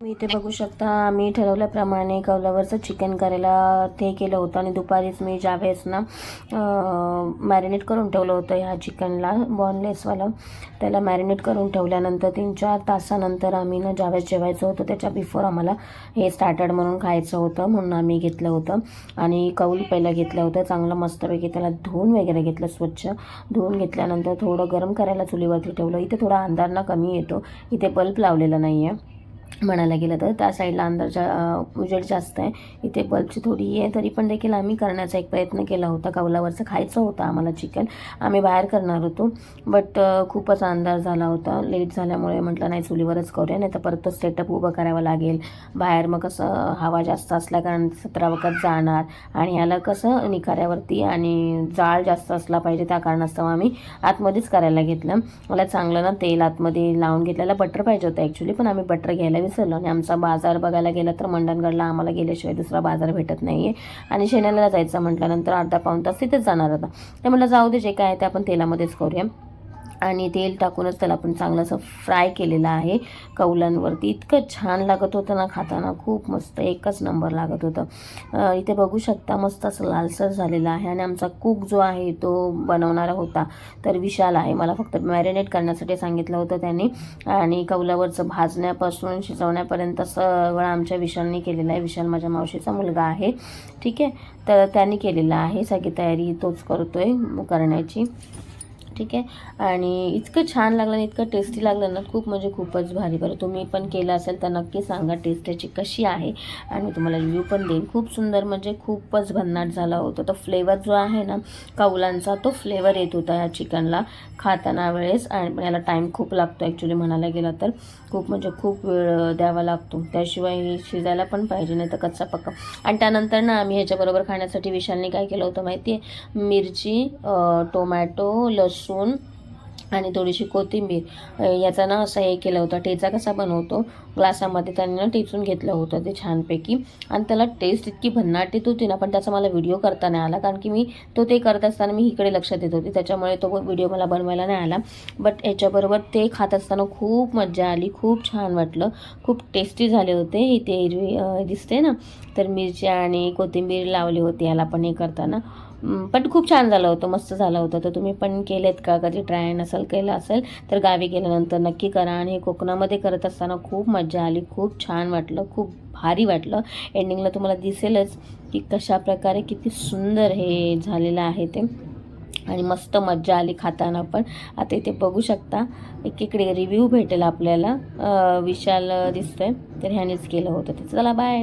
मी इथे बघू शकता आम्ही ठरवल्याप्रमाणे कौलावरचं चिकन करायला ते केलं होतं आणि दुपारीच मी ज्यावेळेस ना मॅरिनेट करून ठेवलं होतं ह्या चिकनला बॉनलेसवालं त्याला मॅरिनेट करून ठेवल्यानंतर तीन चार तासानंतर आम्ही ना ज्यावेळेस जेवायचं होतं त्याच्या बिफोर आम्हाला हे स्टार्टर्ड म्हणून खायचं होतं म्हणून आम्ही घेतलं होतं. आणि कौल पहिलं घेतलं होतं चांगलं मस्तपैकी त्याला धुवून वगैरे घेतलं स्वच्छ धुवून घेतल्यानंतर थोडं गरम करायला चुलीवरती ठेवलं. इथे थोडा अंधार ना कमी येतो इथे बल्ब लावलेला नाही आहे म्हणायला गेलं तर त्या साईडला अंदर जा उजेड जास्त आहे. इथे बल्बची थोडी आहे तरी पण देखील आम्ही करण्याचा एक प्रयत्न केला होता. कौलावरचं खायचं होतं आम्हाला चिकन. आम्ही बाहेर करणार होतो. बट खूपच अंधार झाला होता. लेट झाल्यामुळे म्हटलं नाही चुलीवरच करूया. नाही तर परत तो सेटअप उभं करावं लागेल. बाहेर मग कसं हवा जास्त असल्याकारण सतरा वखत जाणार. आणि याला कसं निखाऱ्यावरती आणि जाळ जास्त असला पाहिजे त्या कारणास्तव आम्ही आतमध्येच करायला घेतलं. मला चांगलं ना तेल आतमध्ये लावून घेतलेलं. बटर पाहिजे होतं ॲक्च्युली पण आम्ही बटर घ्यायला विसरलो आणि आमचा बाजार बघायला गेला तर मंडणगडला आम्हाला गेल्याशिवाय दुसरा बाजार भेटत नाही आहे आणि शेणाला जायचं म्हटल्यानंतर अर्धा पाऊण तास तिथेच जाणार होता. ते म्हटलं जाऊ दे जे काय ते आपण तेलामध्येच करूया. आणि तेल टाकूनच त्याला आपण चांगलं असं फ्राय केलेलं आहे. कौलांवरती इतकं छान लागत होतं ना खाताना. खूप मस्त एकच नंबर लागत होतं. इथे बघू शकता मस्त असं लालसर झालेला आहे आणि आमचा कुक जो आहे तो बनवणारा होता. तर विशाल आहे. मला फक्त मॅरिनेट करण्यासाठी सांगितलं होतं त्यांनी. आणि कौलावरचं भाजण्यापासून शिजवण्यापर्यंत सगळं आमच्या विशालने केलेलं आहे. विशाल माझ्या मावशीचा मुलगा आहे. ठीक आहे? तर त्यांनी केलेला आहे. सगळी तयारी तोच करतोय करण्याची. ठीक आहे? आणि इतकं छान लागलं आणि इतकं टेस्टी लागलं ना खूप म्हणजे खूपच भारी. बरं तुम्ही पण केलं असेल तर नक्की सांगा टेस्ट त्याची कशी आहे. आणि मी तुम्हाला रिव्ह्यू पण देईन. खूप सुंदर म्हणजे खूपच भन्नाट झाला होता तो. फ्लेवर जो आहे ना कौलांचा तो फ्लेवर येत होता या चिकनला खाताना वेळेस. आणि याला टाईम खूप लागतो ॲक्च्युली म्हणायला गेला तर. खूप म्हणजे खूप वेळ द्यावा लागतो. त्याशिवाय शिजायला पण पाहिजे नाही तर कच्चा पक्का. आणि त्यानंतर ना आम्ही ह्याच्याबरोबर खाण्यासाठी विशालने काय केलं होतं माहिती आहे मिरची टोमॅटो लसूण आणि थोडीशी कोथिंबीर याचा ना असं हे केलं होतं ठेचा कसा बनवतो ग्लासामध्ये त्यांनी ना टेचून घेतलं होतं ते छानपैकी. आणि त्याला टेस्ट इतकी भन्नाट येत होती ना पण त्याचा मला व्हिडिओ करता नाही आला कारण की मी तो ते करत असताना मी इकडे लक्ष देत होते त्याच्यामुळे तो व्हिडिओ मला बनवायला नाही आला. बट याच्याबरोबर ते खात असताना खूप मजा आली खूप छान वाटलं. खूप टेस्टी झाले होते इथे हिरवी दिसते ना. तर मिरची आणि कोथिंबीर लावली होती याला पण हे करताना. पण खूप छान झालं होतं मस्त झालं होतं. तर तुम्ही पण केलेत का? कधी ट्राय नसेल केलं असेल तर गावी गेल्यानंतर नक्की करा. आणि हे कोकणामध्ये करत असताना खूप मजा आली खूप छान वाटलं खूप भारी वाटलं. एंडिंगला तुम्हाला दिसेलच की कशा प्रकारे किती सुंदर हे झालेलं आहे ते. आणि मस्त मज्जा आली खाताना पण. आता इथे बघू शकता एकीकडे रिव्ह्यू भेटेल आपल्याला. विशाल दिसतोय तर ह्यानेच केलं होतं. तर चला बाय